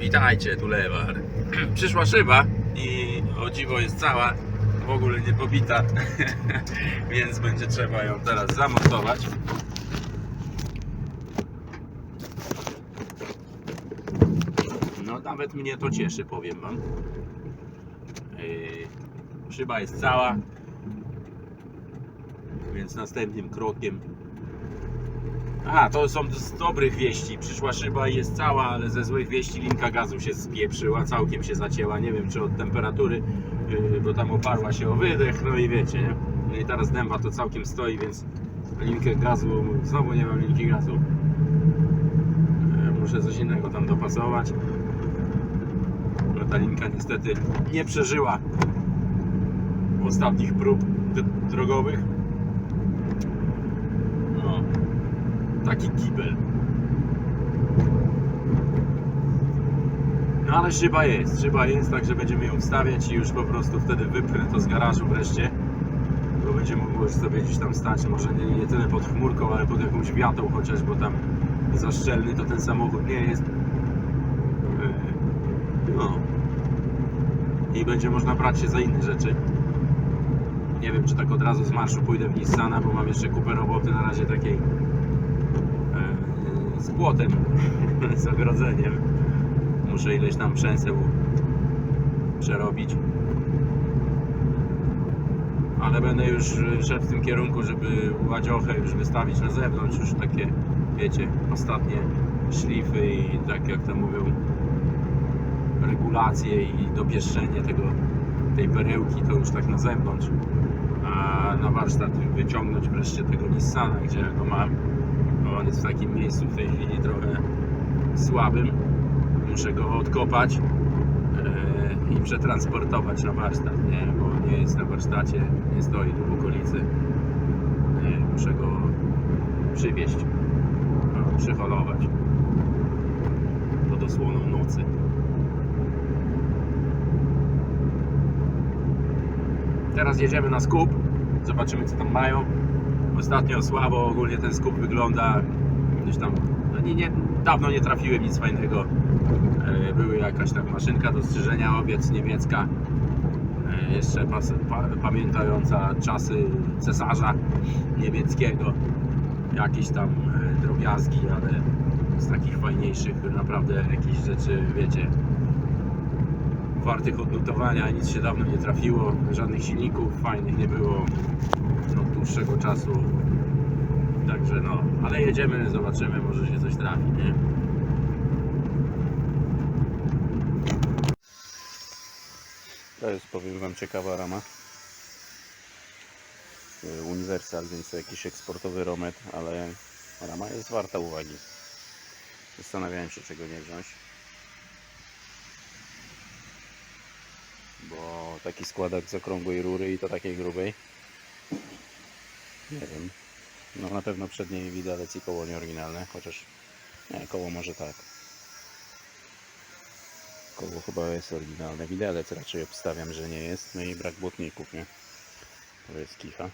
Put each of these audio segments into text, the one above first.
Witajcie, tu Lewar. Przyszła szyba i o dziwo jest cała, w ogóle nie pobita, więc będzie trzeba ją teraz zamontować. No nawet mnie to cieszy, powiem Wam. Yy, Szyba jest cała, więc następnym krokiem a, to są z dobrych wieści. Przyszła szyba i jest cała, ale ze złych wieści linka gazu się spieprzyła, całkiem się zacięła. Nie wiem, czy od temperatury, yy, bo tam oparła się o wydech, no i wiecie, nie? No i teraz dęba to całkiem stoi, więc linkę gazu, znowu nie mam linki gazu. Yy, Muszę coś innego tam dopasować. No ta linka niestety nie przeżyła ostatnich prób drogowych. No taki kibel. No ale szyba jest, szyba jest, także będziemy ją wstawiać i już po prostu wtedy wypchnę to z garażu wreszcie. Bo będzie mogło już sobie gdzieś tam stać, może nie, nie tyle pod chmurką, ale pod jakąś wiatą chociaż, bo tam za szczelny to ten samochód nie jest. Yy, No. I będzie można brać się za inne rzeczy. Nie wiem, czy tak od razu z marszu pójdę w Nissana, bo mam jeszcze kupę roboty na razie takiej z płotem, z ogrodzeniem. Muszę ileś tam przęseł przerobić. Ale będę już szedł w tym kierunku, żeby ładziochę już wystawić na zewnątrz. Już takie, wiecie, ostatnie szlify i tak jak to mówią, regulacje i dopieszczenie tego, tej perełki to już tak na zewnątrz. A na warsztat wyciągnąć wreszcie tego Nissana, gdzie ja go mam. On jest w takim miejscu w tej chwili trochę słabym. Muszę go odkopać e, i przetransportować na warsztat, nie? bo nie jest na warsztacie, nie stoi tu w okolicy. E, Muszę go przywieźć, no, przyholować pod osłoną nocy. Teraz jedziemy na skup, zobaczymy co tam mają. Ostatnio słabo ogólnie ten skup wygląda. Gdzieś tam, no nie, nie, dawno nie trafiłem nic fajnego. E, Były jakaś tam maszynka do strzyżenia owiec niemiecka. E, Jeszcze pas, pa, pamiętająca czasy cesarza niemieckiego. Jakieś tam e, drobiazgi, ale z takich fajniejszych naprawdę jakieś rzeczy, wiecie, wartych odnotowania, nic się dawno nie trafiło, żadnych silników fajnych nie było od dłuższego czasu. Także no, ale jedziemy, zobaczymy, może się coś trafi, nie? To jest, powiem Wam, ciekawa rama. Y, Uniwersal, więc jakiś eksportowy romet, ale rama jest warta uwagi. Zastanawiałem się, czego nie wziąć. Bo taki składak z okrągłej rury i to takiej grubej? Nie wiem. No na pewno przednie widelec i koło nieoryginalne chociaż nie, koło może tak. Koło chyba jest oryginalne. Widelec raczej obstawiam, że nie jest. No i brak błotników, nie? To jest kicha.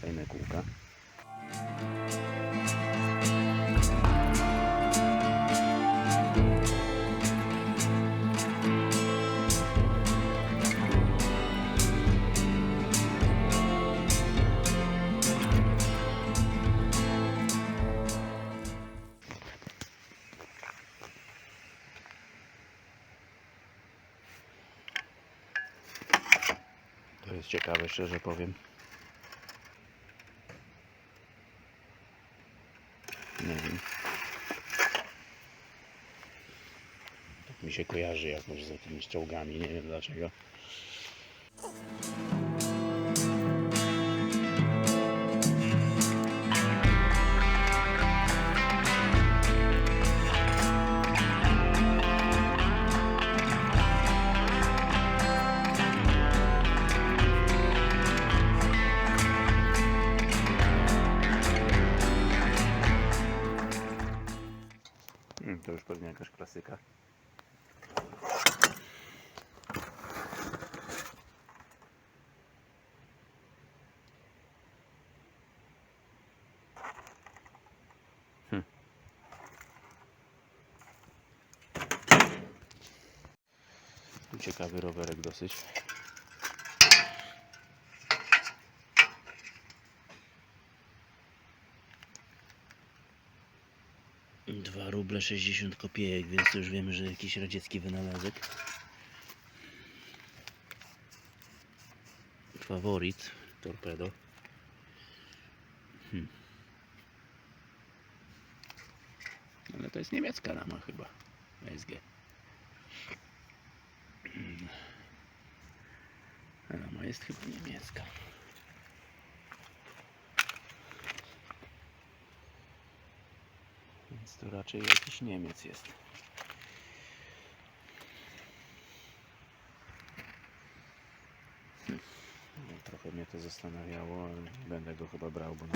Fajne kółka jest ciekawe, szczerze powiem. Nie wiem. Tak mi się kojarzy jakoś z jakimiś czołgami, nie wiem dlaczego. Ciekawy rowerek dosyć. Dwa ruble 60 kopiejek, więc to już wiemy, że jakiś radziecki wynalazek. Faworit, torpedo. Hmm. Ale to jest niemiecka rama chyba. SG. Rama jest chyba niemiecka. Więc to raczej jakiś Niemiec jest. Hmm. No, trochę mnie to zastanawiało, ale będę go chyba brał, bo na